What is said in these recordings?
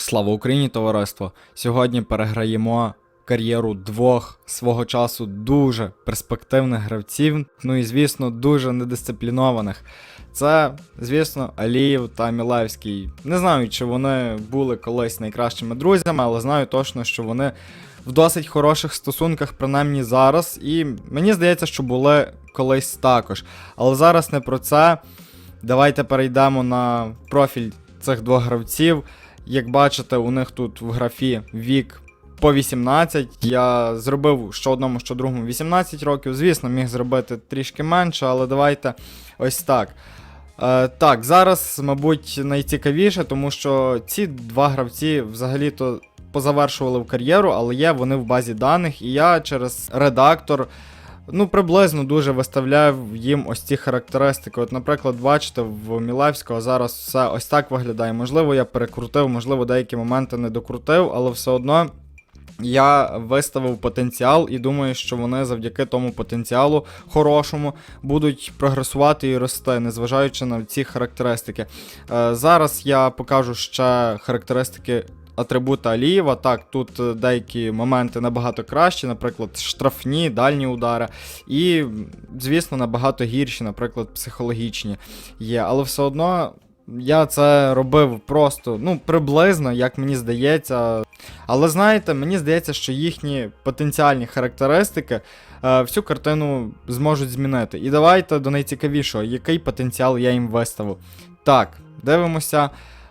Слава Україні, товариство! Сьогодні переграємо кар'єру двох свого часу дуже перспективних гравців, ну і звісно, дуже недисциплінованих. Це, звісно, Аліїв та Мілевський. Не знаю, чи вони були колись найкращими друзями, але знаю точно, що вони в досить хороших стосунках, принаймні зараз. І мені здається, що були колись також. Але зараз не про це. Давайте перейдемо на профіль цих двох гравців. Як бачите, у них тут в графі вік по 18. Я зробив що одному, що другому 18 років. Звісно, міг зробити трішки менше, але давайте ось так. Е, так, зараз, мабуть, найцікавіше, тому що ці два гравці взагалі-то позавершували в кар'єру, але є вони в базі даних, і я через редактор. Ну, приблизно дуже виставляв їм ось ці характеристики. От, наприклад, бачите, в Мілевського зараз все ось так виглядає. Можливо, я перекрутив, можливо, деякі моменти не докрутив, але все одно я виставив потенціал і думаю, що вони завдяки тому потенціалу хорошому будуть прогресувати і рости, незважаючи на ці характеристики. Е, зараз я покажу ще характеристики атрибута Алієва. Так, тут е, деякі моменти набагато кращі, наприклад, штрафні, дальні удари. І, звісно, набагато гірші, наприклад, психологічні є. Але все одно я це робив просто, ну, приблизно, як мені здається. Але знаєте, мені здається, що їхні потенціальні характеристики е, всю картину зможуть змінити. І давайте до найцікавішого, який потенціал я їм виставив. Так, дивимося.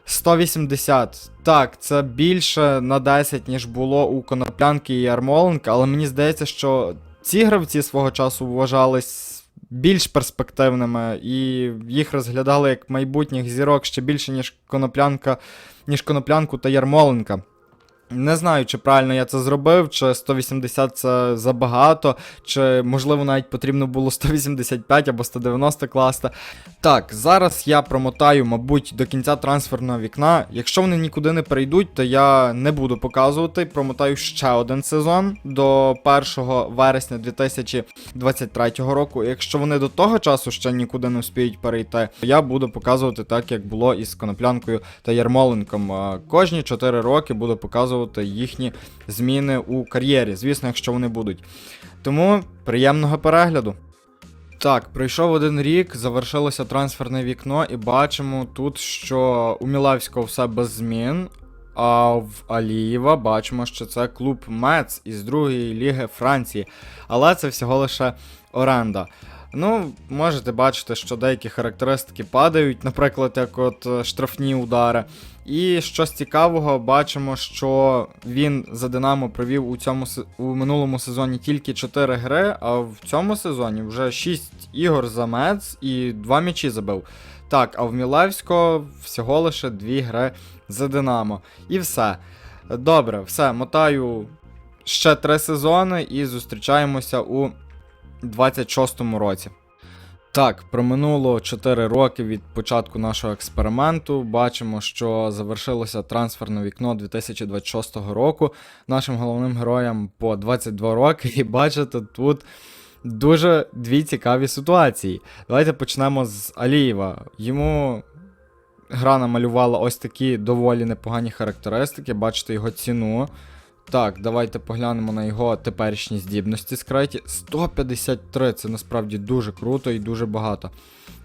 180. Так, це більше на 10, ніж було у Коноплянки і Ярмоленка, але мені здається, що ці гравці свого часу вважались більш перспективними, і їх розглядали як майбутніх зірок ще більше, ніж Коноплянка, ніж Коноплянку та Ярмоленка. Не знаю, чи правильно я це зробив, чи 180 це забагато, чи можливо навіть потрібно було 185 або 190 класти. Так, зараз я промотаю, мабуть, до кінця трансферного вікна. Якщо вони нікуди не перейдуть, то я не буду показувати. Промотаю ще один сезон до 1 вересня 2023 року. Якщо вони до того часу ще нікуди не вспіють перейти, то я буду показувати так, як було із Коноплянкою та Ярмоленком. Кожні 4 роки буду показувати їхні зміни у кар'єрі, звісно, якщо вони будуть. Тому приємного перегляду. Так, пройшов один рік, завершилося трансферне вікно, і бачимо тут, що у Мілевського все без змін. А в Алієва бачимо, що це клуб Мец із другої ліги Франції. Але це всього лише оренда. Ну, можете бачити, що деякі характеристики падають, наприклад, як от е, штрафні удари. І щось цікавого, бачимо, що він за Динамо провів у цьому у минулому сезоні тільки 4 гри, а в цьому сезоні вже 6 ігор за Мец і 2 м'ячі забив. Так, а в Мілевського всього лише 2 гри за Динамо. І все. Добре, все, мотаю ще 3 сезони і зустрічаємося у 26-му році. Так, проминуло 4 роки від початку нашого експерименту. Бачимо, що завершилося трансферне вікно 2026 року. Нашим головним героям по 22 роки. І бачите, тут дуже дві цікаві ситуації. Давайте почнемо з Алієва. Йому гра намалювала ось такі доволі непогані характеристики. Бачите його ціну. Так, давайте поглянемо на його теперішні здібності скреті. 153 це насправді дуже круто і дуже багато.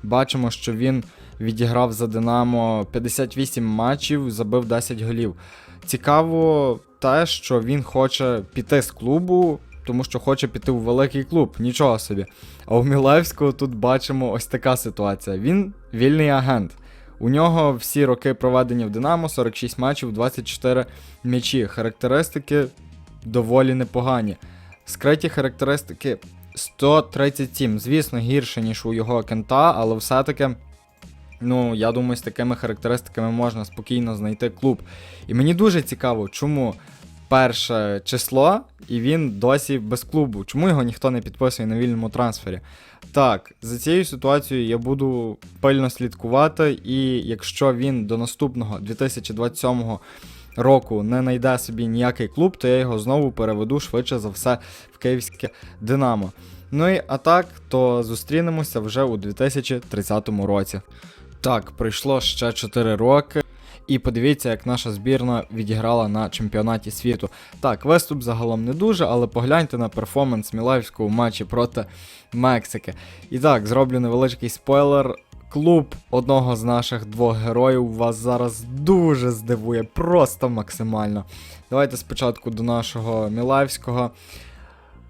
Бачимо, що він відіграв за Динамо 58 матчів, забив 10 голів. Цікаво те, що він хоче піти з клубу, тому що хоче піти у великий клуб, нічого собі. А у Мілевського тут бачимо ось така ситуація. Він вільний агент. У нього всі роки проведення в Динамо, 46 матчів, 24 м'ячі. Характеристики доволі непогані. Скриті характеристики 137. Звісно, гірше, ніж у його кента, але все-таки. Ну, я думаю, з такими характеристиками можна спокійно знайти клуб. І мені дуже цікаво, чому перше число, і він досі без клубу. Чому його ніхто не підписує на вільному трансфері? Так, за цією ситуацією я буду пильно слідкувати, і якщо він до наступного 2027 року не знайде собі ніякий клуб, то я його знову переведу швидше за все в київське Динамо. Ну і а так, то зустрінемося вже у 2030 році. Так, пройшло ще 4 роки. І подивіться, як наша збірна відіграла на чемпіонаті світу. Так, виступ загалом не дуже, але погляньте на перформанс Мілаївського у матчі проти Мексики. І так, зроблю невеличкий спойлер. Клуб одного з наших двох героїв вас зараз дуже здивує, просто максимально. Давайте спочатку до нашого Мілаївського.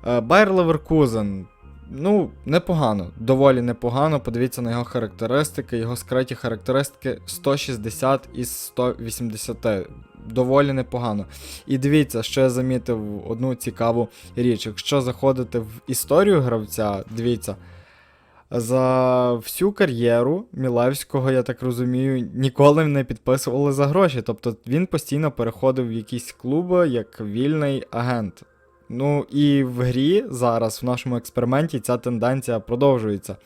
Е, Байер Леверкузен. Ну, непогано, доволі непогано. Подивіться на його характеристики. Його скриті характеристики 160 із 180. Доволі непогано. І дивіться, що я замітив одну цікаву річ. Якщо заходити в історію гравця, дивіться. За всю кар'єру Мілевського, я так розумію, ніколи не підписували за гроші. Тобто він постійно переходив в якісь клуби як вільний агент. Ну і в грі зараз, в нашому експерименті, ця тенденція продовжується.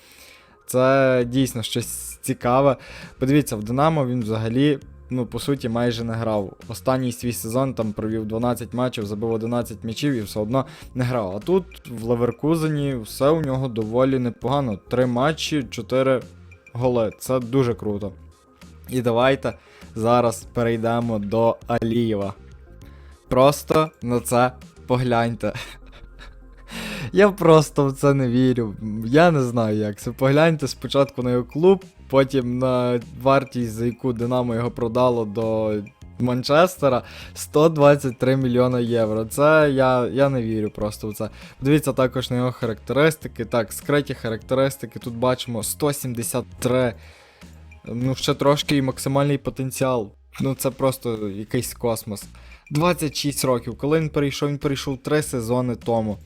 Це дійсно щось цікаве. Подивіться, в Динамо він взагалі, ну, по суті, майже не грав. Останній свій сезон там провів 12 матчів, забив 11 м'ячів і все одно не грав. А тут в Леверкузені все у нього доволі непогано. Три матчі, 4 голи. Це дуже круто. І давайте зараз перейдемо до Алієва. Просто на це погляньте. Я просто в це не вірю. Я не знаю як це. Погляньте спочатку на його клуб, потім на вартість, за яку Динамо його продало до Манчестера 123 мільйона євро. Це я, я не вірю просто в це. Дивіться також на його характеристики. Так, скриті характеристики. Тут бачимо 173. Ну, ще трошки і максимальний потенціал. Ну, це просто якийсь космос. 26 років. Коли він перейшов, він перейшов 3 сезони тому.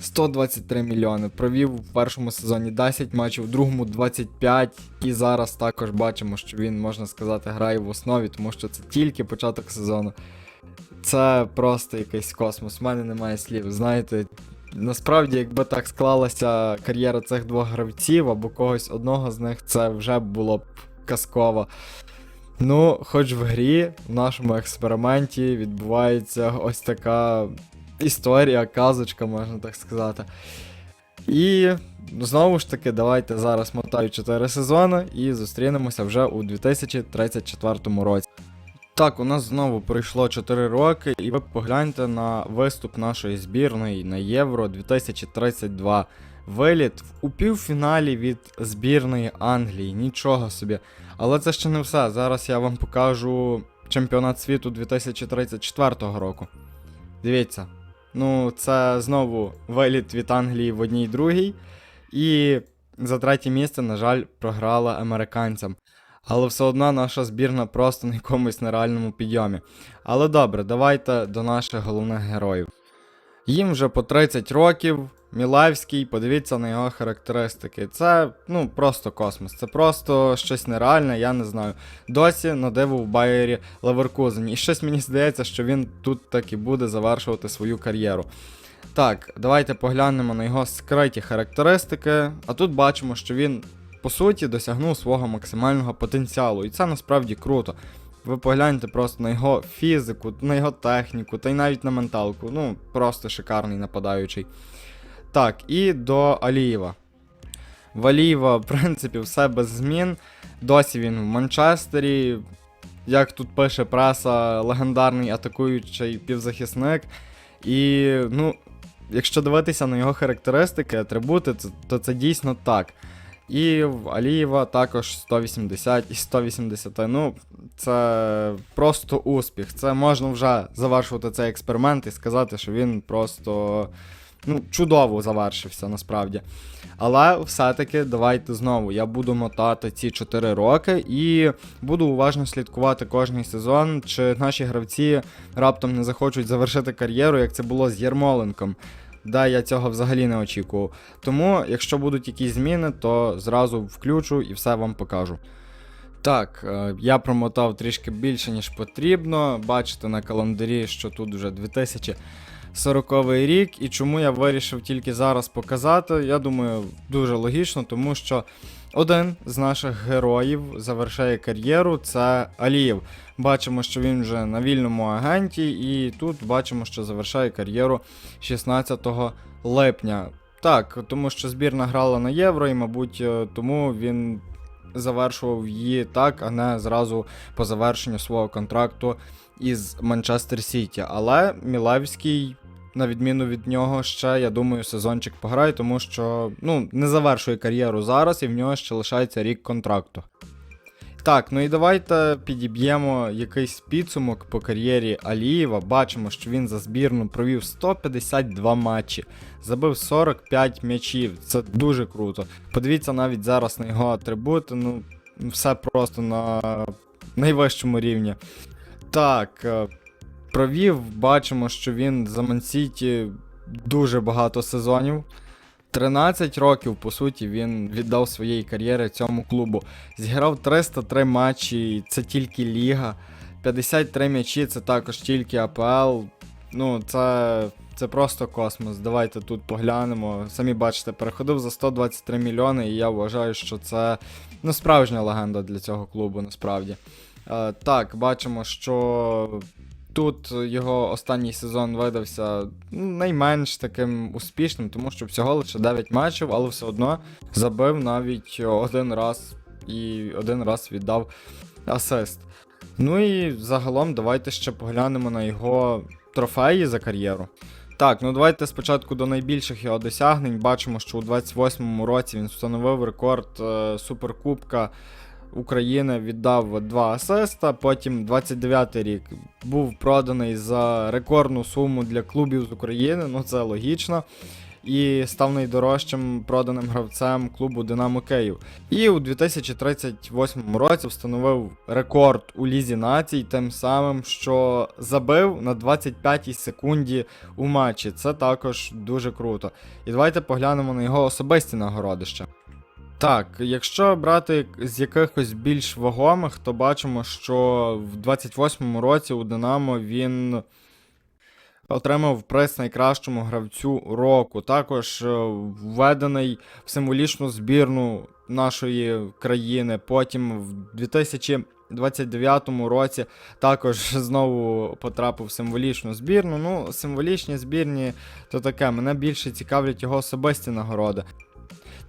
123 мільйони. Провів в першому сезоні 10 матчів, в другому 25. І зараз також бачимо, що він, можна сказати, грає в основі, тому що це тільки початок сезону. Це просто якийсь космос. У мене немає слів. Знаєте, насправді, якби так склалася кар'єра цих двох гравців або когось одного з них, це вже було б казково. Ну, хоч в грі, в нашому експерименті відбувається ось така історія, казочка, можна так сказати. І знову ж таки, давайте зараз мотаю 4 сезони і зустрінемося вже у 2034 році. Так, у нас знову пройшло 4 роки, і ви погляньте на виступ нашої збірної на Євро 2032. Виліт у півфіналі від збірної Англії, нічого собі. Але це ще не все. Зараз я вам покажу чемпіонат світу 2034 року. Дивіться. Ну, це знову виліт від Англії в одній другій. І за третє місце, на жаль, програла американцям. Але все одно наша збірна просто на якомусь нереальному підйомі. Але добре, давайте до наших головних героїв. Їм вже по 30 років. Мілевський, подивіться на його характеристики. Це ну просто космос. Це просто щось нереальне, я не знаю. Досі на диво в Байері Леверкузен. І щось мені здається, що він тут так і буде завершувати свою кар'єру. Так, давайте поглянемо на його скриті характеристики. А тут бачимо, що він по суті досягнув свого максимального потенціалу. І це насправді круто. Ви погляньте просто на його фізику, на його техніку, та й навіть на менталку. Ну, просто шикарний нападаючий. Так, і до Алієва. В Алієва, в принципі, все без змін. Досі він в Манчестері. Як тут пише преса, легендарний атакуючий півзахисник. І, ну, якщо дивитися на його характеристики, атрибути, то, це дійсно так. І в Алієва також 180 і 180. Ну, це просто успіх. Це можна вже завершувати цей експеримент і сказати, що він просто ну, чудово завершився насправді. Але все-таки давайте знову. Я буду мотати ці 4 роки і буду уважно слідкувати кожний сезон, чи наші гравці раптом не захочуть завершити кар'єру, як це було з Єрмоленком. Да, я цього взагалі не очікував. Тому, якщо будуть якісь зміни, то зразу включу і все вам покажу. Так, е, я промотав трішки більше, ніж потрібно. Бачите на календарі, що тут вже 2040 рік. І чому я вирішив тільки зараз показати, я думаю, дуже логічно, тому що один з наших героїв завершає кар'єру це Алієв. Бачимо, що він вже на вільному агенті, і тут бачимо, що завершає кар'єру 16 липня. Так, тому що збірна грала на євро, і, мабуть, е, тому він завершував її так, а не зразу по завершенню свого контракту із Манчестер Сіті. Але Мілевський, на відміну від нього, ще, я думаю, сезончик пограє, тому що ну, не завершує кар'єру зараз, і в нього ще лишається рік контракту. Так, ну і давайте підіб'ємо якийсь підсумок по кар'єрі Алієва. Бачимо, що він за збірну провів 152 матчі, забив 45 м'ячів. Це дуже круто. Подивіться навіть зараз на його атрибути. Ну, все просто на найвищому рівні. Так, е, провів, бачимо, що він за Мансіті дуже багато сезонів. 13 років, по суті, він віддав своєї кар'єри цьому клубу. Зіграв 303 матчі, це тільки Ліга. 53 м'ячі, це також тільки АПЛ. Ну, це, це просто космос. Давайте тут поглянемо. Самі бачите, переходив за 123 мільйони, і я вважаю, що це ну, справжня легенда для цього клубу, насправді. Е, так, бачимо, що тут його останній сезон видався ну, найменш таким успішним, тому що всього лише 9 матчів, але все одно забив навіть один раз і один раз віддав асист. Ну і загалом давайте ще поглянемо на його трофеї за кар'єру. Так, ну давайте спочатку до найбільших його досягнень. Бачимо, що у 28-му році він встановив рекорд е, Суперкубка України, віддав два асиста. Потім 29-й рік був проданий за рекордну суму для клубів з України, ну це логічно. І став найдорожчим проданим гравцем клубу Динамо Київ. І у 2038 році встановив рекорд у Лізі націй, тим самим, що забив на 25-й секунді у матчі. Це також дуже круто. І давайте поглянемо на його особисті нагороди ще. Так, якщо брати з якихось більш вагомих, то бачимо, що в 28-му році у Динамо він отримав приз найкращому гравцю року. Також е, введений в символічну збірну нашої країни. Потім в 2029 році також знову потрапив в символічну збірну. Ну, символічні збірні то таке. Мене більше цікавлять його особисті нагороди.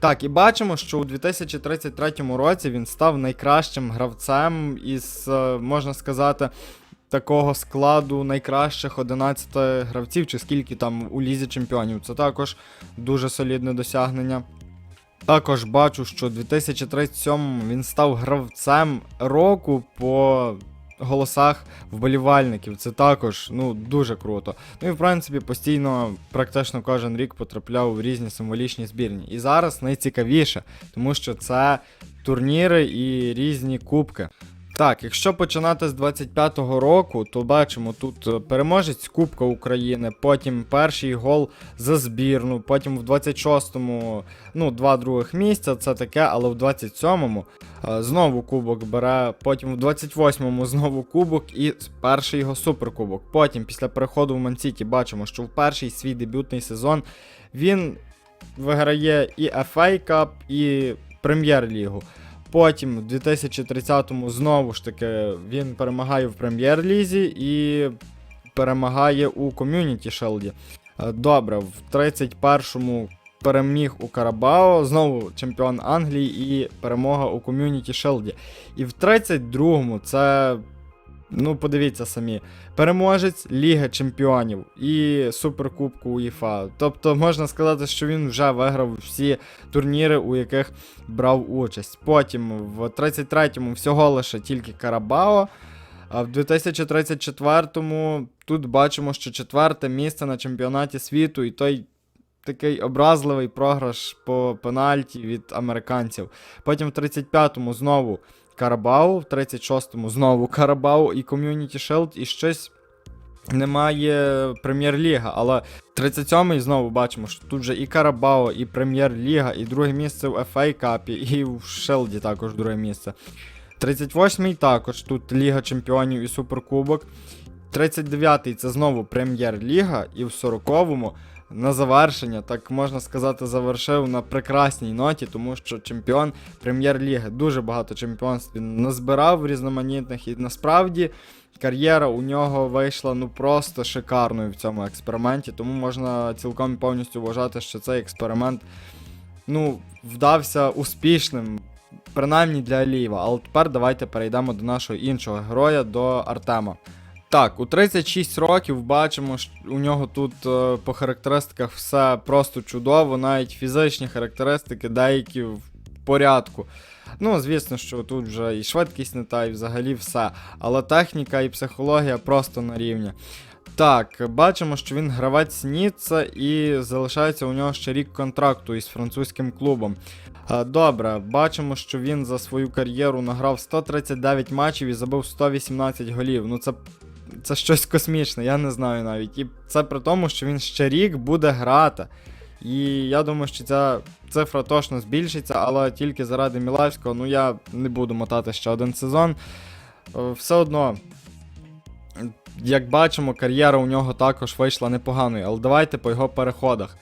Так, і бачимо, що у 2033 році він став найкращим гравцем із, е, можна сказати, такого складу найкращих 11 гравців, чи скільки там у лізі чемпіонів. Це також дуже солідне досягнення. Також бачу, що у 2037 він став гравцем року по голосах вболівальників. Це також ну, дуже круто. Ну і в принципі постійно, практично кожен рік потрапляв у різні символічні збірні. І зараз найцікавіше, тому що це турніри і різні кубки. Так, якщо починати з 25-го року, то бачимо тут е, переможець Кубка України, потім перший гол за збірну, потім в 26-му, ну, два других місця, це таке, але в 27-му е, знову кубок бере, потім в 28-му знову кубок і перший його суперкубок. Потім, після переходу в Мансіті, бачимо, що в перший свій дебютний сезон він виграє і FA Cup, і Прем'єр-лігу. Потім, в 2030-му, знову ж таки, він перемагає в прем'єр-лізі і перемагає у ком'юніті Шелді. Добре, в 31-му переміг у Карабао, знову чемпіон Англії і перемога у ком'юніті Шелді. І в 32-му це. Ну, подивіться самі, переможець Ліги Чемпіонів і Суперкубку УЄФА. Тобто можна сказати, що він вже виграв всі турніри, у яких брав участь. Потім в 33-му всього лише тільки Карабао. А в 2034-му тут бачимо, що четверте місце на чемпіонаті світу, і той такий образливий програш по пенальті від американців. Потім в 35-му знову Карабау, в 36-му знову Карабау і Community Shield, і щось. Немає Прем'єр-ліга, але 37-й знову бачимо, що тут же і Карабао, і Прем'єр-ліга, і друге місце в FA Капі, і в Шелді також друге місце. 38-й також тут Ліга Чемпіонів і Суперкубок. 39-й це знову Прем'єр-ліга, і в 40-му на завершення, так можна сказати, завершив на прекрасній ноті, тому що чемпіон прем'єр-ліги дуже багато чемпіонств він назбирав різноманітних, і насправді кар'єра у нього вийшла ну просто шикарною в цьому експерименті, тому можна цілком повністю вважати, що цей експеримент ну, вдався успішним. принаймні для Алієва. Але тепер давайте перейдемо до нашого іншого героя, до Артема. Так, у 36 років бачимо, що у нього тут е, по характеристиках все просто чудово, навіть фізичні характеристики деякі в порядку. Ну, звісно, що тут вже і швидкість не та, і взагалі все. Але техніка і психологія просто на рівні. Так, бачимо, що він гравець Ніцца і залишається у нього ще рік контракту із французьким клубом. Е, Добре, бачимо, що він за свою кар'єру награв 139 матчів і забив 118 голів. Ну це, це щось космічне, я не знаю навіть. І це при тому, що він ще рік буде грати. І я думаю, що ця цифра точно збільшиться, але тільки заради Мілаївського, ну я не буду мотати ще один сезон. Е, Все одно, як бачимо, кар'єра у нього також вийшла непоганою, але давайте по його переходах.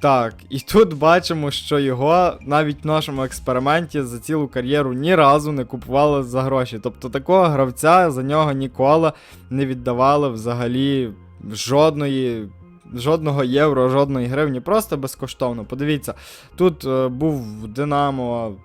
Так, і тут бачимо, що його навіть в нашому експерименті за цілу кар'єру ні разу не купували за гроші. Тобто такого гравця за нього ніколи не віддавали взагалі жодної. Жодного євро, жодної гривні, просто безкоштовно. Подивіться, тут е, був Динамо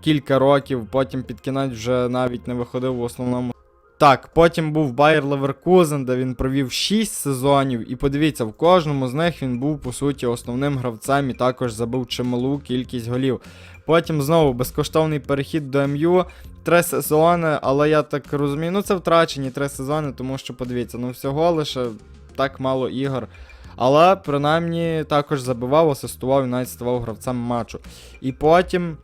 кілька років, потім під кінець вже навіть не виходив в основному. Так, потім був Байер Леверкузен, де він провів 6 сезонів. І подивіться, в кожному з них він був по суті основним гравцем і також забив чималу кількість голів. Потім знову безкоштовний перехід до МЮ. Три сезони, але я так розумію, ну це втрачені три сезони, тому що подивіться, ну всього лише так мало ігор. Але принаймні також забивав, асистував і навіть ставав гравцем матчу. І потім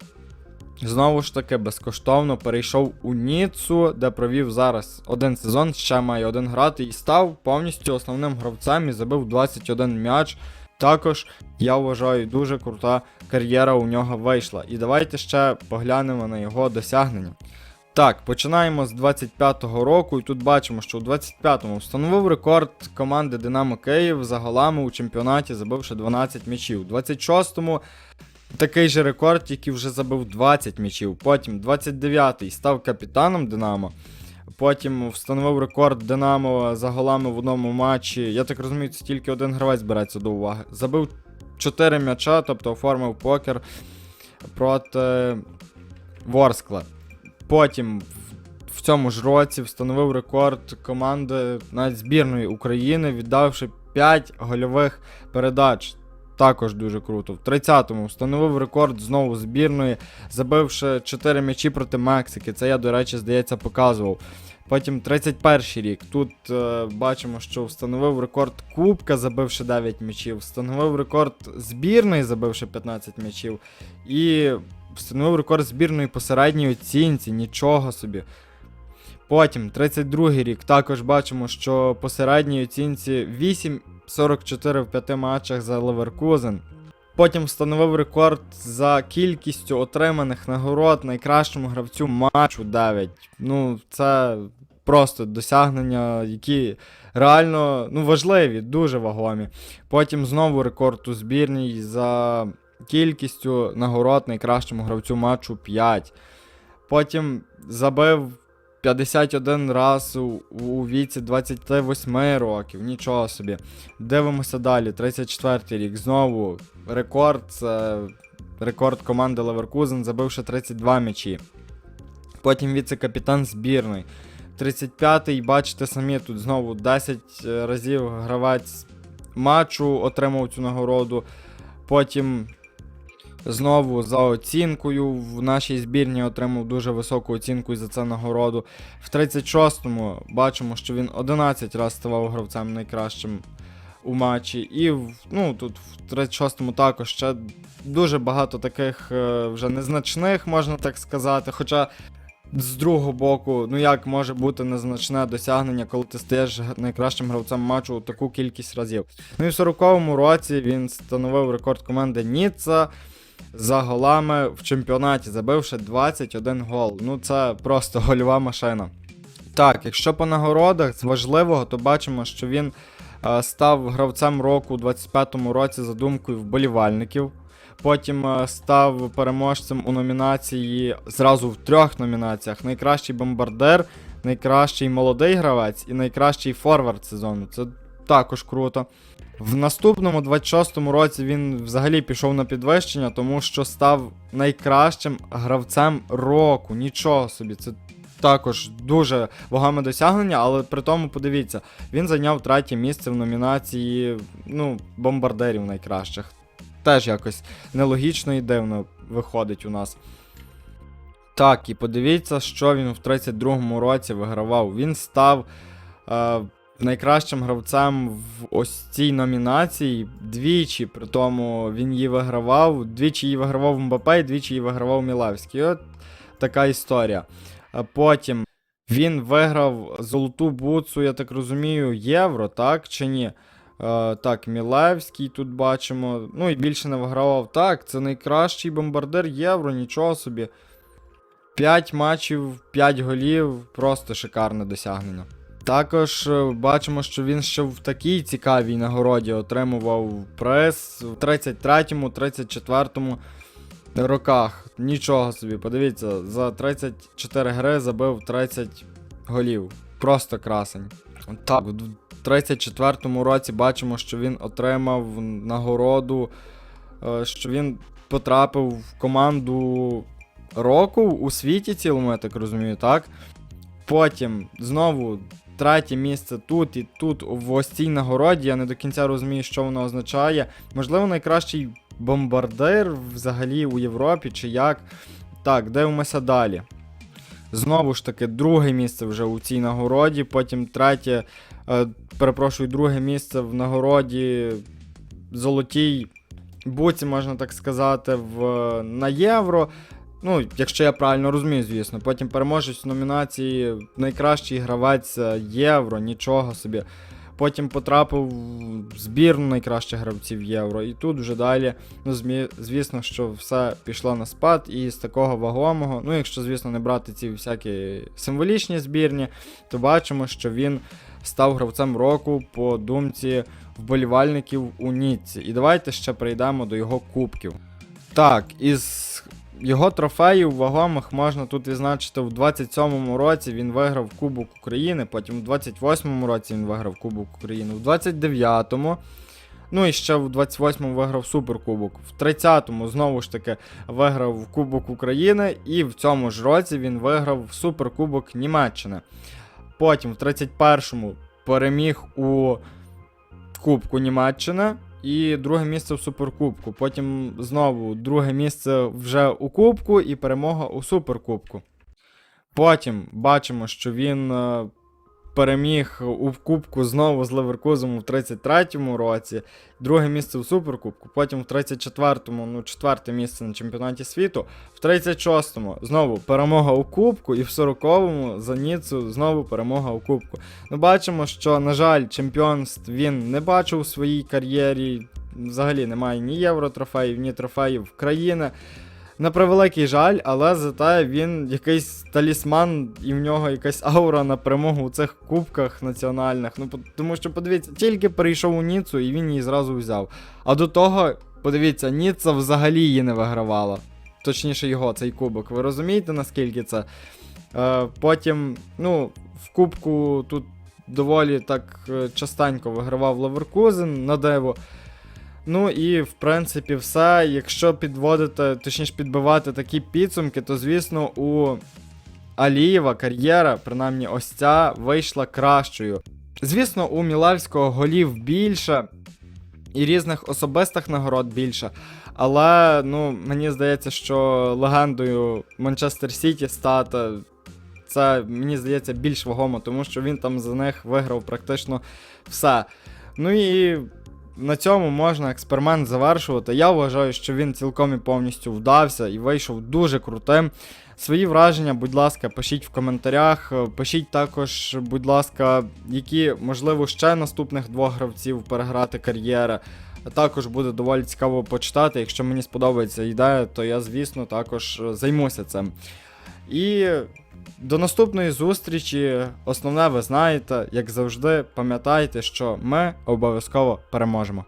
знову ж таки безкоштовно перейшов у Ніцу, де провів зараз один сезон, ще має один грати, і став повністю основним гравцем і забив 21 м'яч. Також я вважаю, дуже крута кар'єра у нього вийшла. І давайте ще поглянемо на його досягнення. Так, починаємо з 25-го року, і тут бачимо, що у 25-му встановив рекорд команди Динамо Київ за голами у чемпіонаті, забивши 12 м'ячів. У 26-му такий же рекорд, який вже забив 20 м'ячів. Потім 29-й став капітаном Динамо. Потім встановив рекорд Динамо за голами в одному матчі. Я так розумію, це тільки один гравець береться до уваги. Забив 4 м'яча, тобто оформив покер проти Ворскла. Потім в- цьому ж році встановив рекорд команди навіть збірної України, віддавши 5 гольових передач. Також дуже круто. В 30-му встановив рекорд знову збірної, забивши 4 м'ячі проти Мексики. Це я, до речі, здається, показував. Потім 31 рік. Тут е, бачимо, що встановив рекорд Кубка, забивши 9 м'ячів, встановив рекорд збірної, забивши 15 м'ячів. І встановив рекорд збірної по оцінці, нічого собі. Потім, 32 рік, також бачимо, що по середній оцінці 8,44 в 5 матчах за Леверкузен. Потім встановив рекорд за кількістю отриманих нагород найкращому гравцю матчу 9. Ну, це просто досягнення, які реально ну, важливі, дуже вагомі. Потім знову рекорд у збірній за кількістю нагород найкращому гравцю матчу 5. Потім забив 51 раз у, у віці 28 років, нічого собі. Дивимося далі. 34 рік. Знову рекорд. Це рекорд команди Leverkusen, забивши 32 м'ячі. Потім віце-капітан збірної. 35-й, бачите самі, тут знову 10 разів гравець матчу отримав цю нагороду. Потім знову за оцінкою в нашій збірні отримав дуже високу оцінку і за це нагороду. В 36-му бачимо, що він 11 разів ставав гравцем найкращим у матчі. І ну, тут в 36-му також ще дуже багато таких е, вже незначних, можна так сказати. Хоча з другого боку, ну як може бути незначне досягнення, коли ти стаєш найкращим гравцем матчу у таку кількість разів. Ну і в 40-му році він встановив рекорд команди Ніцца за голами в чемпіонаті, забивши 21 гол. Ну це просто гольова машина. Так, якщо по нагородах з важливого, то бачимо, що він е, став гравцем року у 25-му році за думкою вболівальників. Потім е, став переможцем у номінації зразу в трьох номінаціях: найкращий бомбардир, найкращий молодий гравець і найкращий форвард сезону. Це також круто. В наступному 26-му році він взагалі пішов на підвищення, тому що став найкращим гравцем року. Нічого собі, це також дуже вагоме досягнення, але при тому подивіться, він зайняв третє місце в номінації ну, бомбардирів найкращих. Теж якось нелогічно і дивно виходить у нас. Так, і подивіться, що він в 32-му році вигравав. Він став е, найкращим гравцем в ось цій номінації двічі. При тому він її вигравав. Двічі її вигравав Мбапе і двічі її вигравав Мілевський. От така історія. Потім він виграв золоту буцу, я так розумію, євро, так чи ні? Так, Мілевський тут бачимо. Ну і більше не вигравав. Так, це найкращий бомбардир євро, нічого собі. 5 матчів, 5 голів, просто шикарне досягнення. Також е, бачимо, що він ще в такій цікавій нагороді отримував приз в 33-му, 34-му роках. Нічого собі, подивіться, за 34 гри забив 30 голів. Просто красень. Так, в 34-му році бачимо, що він отримав нагороду, е, що він потрапив в команду року у світі цілому, я так розумію, так? Потім знову третє місце тут і тут в ось цій нагороді. Я не до кінця розумію, що воно означає. Можливо, найкращий бомбардир взагалі у Європі чи як. Так, дивимося далі. Знову ж таки, друге місце вже у цій нагороді, потім третє, е, перепрошую, друге місце в нагороді золотій буці, можна так сказати, в, на євро. Ну, якщо я правильно розумію, звісно. Потім переможець в номінації найкращий гравець Євро, нічого собі. Потім потрапив в збірну найкращих гравців Євро. І тут вже далі, ну, звісно, що все пішло на спад, і з такого вагомого, ну, якщо, звісно, не брати ці всякі символічні збірні, то бачимо, що він став гравцем року по думці вболівальників у Ніцці. І давайте ще прийдемо до його кубків. Так, із його трофеїв вагомих можна тут відзначити в 27-му році він виграв Кубок України, потім в 28-му році він виграв Кубок України, в 29-му. Ну і ще в 28-му виграв Суперкубок. В 30-му знову ж таки виграв Кубок України, і в цьому ж році він виграв Суперкубок Німеччини. Потім в 31-му переміг у Кубку Німеччини і друге місце в Суперкубку. Потім знову друге місце вже у Кубку і перемога у Суперкубку. Потім бачимо, що він е, переміг у Кубку знову з Леверкузом у 33-му році, друге місце у Суперкубку, потім в 34-му, ну, четверте місце на чемпіонаті світу, в 36-му знову перемога у Кубку, і в 40-му за Ніцу знову перемога у Кубку. Ну, бачимо, що, на жаль, чемпіонств він не бачив у своїй кар'єрі. Взагалі немає ні євротрофеїв, ні трофеїв країни. На превеликий жаль, але зате він якийсь талісман, і в нього якась аура на перемогу у цих кубках національних. Ну, тому що, подивіться, тільки перейшов у Ніцу і він її зразу взяв. А до того, подивіться, Ніцца взагалі її не вигравала. Точніше, його, цей кубок. Ви розумієте, наскільки це? Е, потім, ну, в кубку тут доволі так е, частенько вигравав Леверкузен на диво. Ну і в принципі все. Якщо підводити, точніше підбивати такі підсумки, то звісно у Алієва кар'єра, принаймні ось ця, вийшла кращою. Звісно, у Мілевського голів більше і різних особистих нагород більше. Але ну, мені здається, що легендою Манчестер Сіті стати. Це мені здається більш вагомо, тому що він там за них виграв практично все. Ну і на цьому можна експеримент завершувати. Я вважаю, що він цілком і повністю вдався і вийшов дуже крутим. Свої враження, будь ласка, пишіть в коментарях. Пишіть також, будь ласка, які, можливо, ще наступних двох гравців переграти кар'єри. Також буде доволі цікаво почитати. Якщо мені сподобається ідея, то я, звісно, також е, займуся цим. І до наступної зустрічі. Основне ви знаєте, як завжди, пам'ятайте, що ми обов'язково переможемо.